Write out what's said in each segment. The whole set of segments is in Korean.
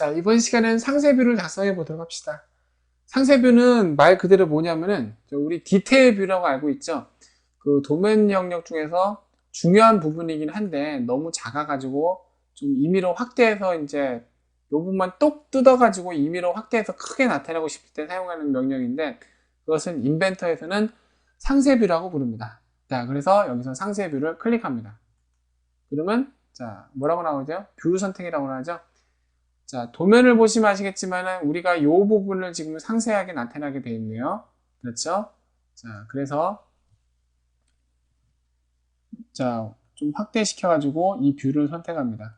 자, 이번 시간엔 상세뷰를 작성해 보도록 합시다. 상세뷰는 말 그대로 뭐냐면은 저 우리 디테일 뷰라고 알고 있죠. 그 도면 영역 중에서 중요한 부분이긴 한데 너무 작아가지고 좀 임의로 확대해서 이제 이 부분만 똑 뜯어가지고 임의로 확대해서 크게 나타내고 싶을 때 사용하는 명령인데 그것은 인벤터에서는 상세뷰라고 부릅니다. 자, 그래서 여기서 상세뷰를 클릭합니다. 그러면 자 뭐라고 나오죠? 뷰 선택이라고 하죠. 자 도면을 보시면 아시겠지만 우리가 이 부분을 지금 상세하게 나타나게 되어 있네요. 그렇죠? 자 그래서 자 좀 확대시켜 가지고 이 뷰를 선택합니다.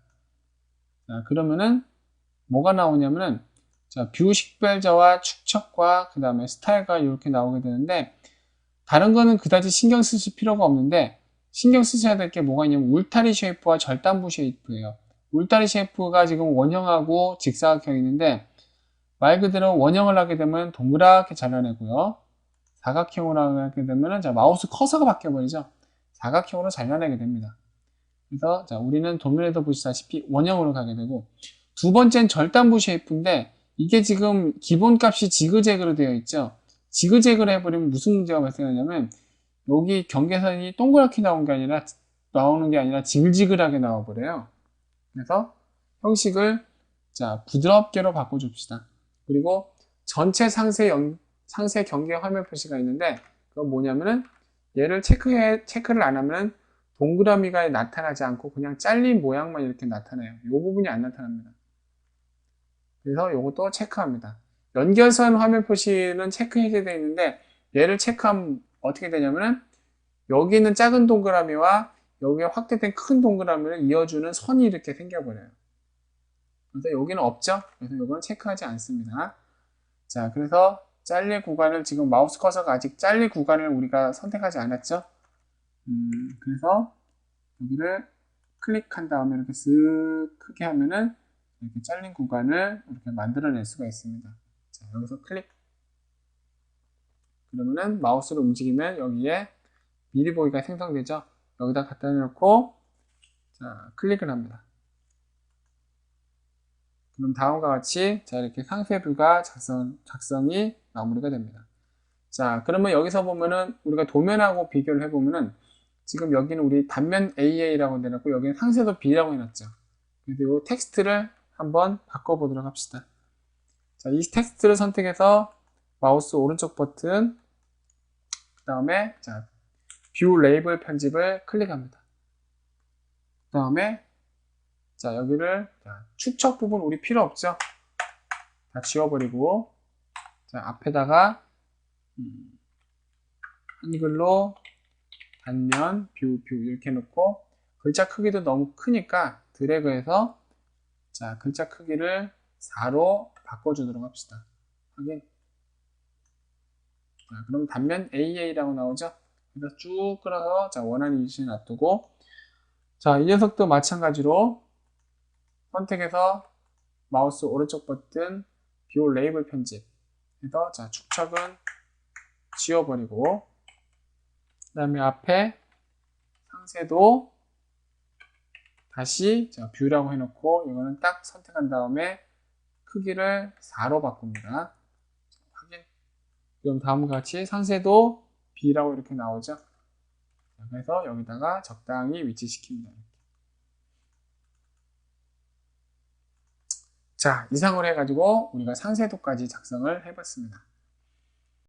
자 그러면은 뭐가 나오냐면은 자 뷰 식별자와 축척과 그 다음에 스타일과 이렇게 나오게 되는데 다른 거는 그다지 신경 쓰실 필요가 없는데 신경 쓰셔야 될 게 뭐가 있냐면 울타리 쉐이프와 절단부 쉐이프예요. 울타리 쉐이프가 지금 원형하고 직사각형이 있는데 말 그대로 원형을 하게 되면 동그랗게 잘라내고요. 사각형으로 하게 되면 자 마우스 커서가 바뀌어버리죠. 사각형으로 잘라내게 됩니다. 그래서 자 우리는 도면에서 보시다시피 원형으로 가게 되고 두 번째는 절단부 쉐이프인데 이게 지금 기본값이 지그재그로 되어 있죠. 지그재그로 해버리면 무슨 문제가 발생하냐면 여기 경계선이 동그랗게 나온 게 아니라 나오는 게 아니라 징지글하게 나와버려요. 그래서 형식을 자 부드럽게로 바꿔줍시다. 그리고 전체 상세 연, 상세 경계 화면 표시가 있는데 그건 뭐냐면은 얘를 체크해 체크를 안 하면은 동그라미가 나타나지 않고 그냥 잘린 모양만 이렇게 나타나요. 이 부분이 안 나타납니다. 그래서 이것도 체크합니다. 연결선 화면 표시는 체크 해제되어 있는데 얘를 체크하면 어떻게 되냐면은 여기 있는 작은 동그라미와 여기에 확대된 큰 동그라미를 이어주는 선이 이렇게 생겨버려요. 그래서 여기는 없죠? 그래서 이거는 체크하지 않습니다. 자, 그래서 잘릴 구간을 지금 마우스 커서가 아직 잘릴 구간을 우리가 선택하지 않았죠? 음, 그래서 여기를 클릭한 다음에 이렇게 쓱 크게 하면은 이렇게 잘린 구간을 이렇게 만들어낼 수가 있습니다. 자, 여기서 클릭. 그러면은 마우스를 움직이면 여기에 미리 보기가 생성되죠. 여기다 갖다 놓고 자 클릭을 합니다. 그럼 다음과 같이 자 이렇게 상세뷰가 작성, 작성이 마무리가 됩니다. 자 그러면 여기서 보면은 우리가 도면하고 비교를 해보면은 지금 여기는 우리 단면 AA라고 내놨고 여기는 상세도 B라고 해놨죠. 그래서 이 텍스트를 한번 바꿔보도록 합시다. 자, 이 텍스트를 선택해서 마우스 오른쪽 버튼 그 다음에 자, 뷰 레이블 편집을 클릭합니다. 그 다음에 자 여기를 자, 추척 부분 우리 필요 없죠? 다 지워버리고 자 앞에다가 음, 한글로 단면 뷰 뷰 이렇게 놓고 글자 크기도 너무 크니까 드래그해서 자 글자 크기를 4로 바꿔주도록 합시다. 확인. 자, 그럼 단면 AA라고 나오죠? 그래서 쭉 끌어서 자 원하는 위치에 놔두고 자 이 녀석도 마찬가지로 선택해서 마우스 오른쪽 버튼 뷰 레이블 편집 해서 자 축척은 지워버리고 그 다음에 앞에 상세도 다시 자 뷰라고 해놓고 이거는 딱 선택한 다음에 크기를 4로 바꿉니다. 확인. 그럼 다음과 같이 상세도 B라고 이렇게 나오죠. 그래서 여기다가 적당히 위치시킵니다. 자, 이상으로 해가지고 우리가 상세도까지 작성을 해봤습니다.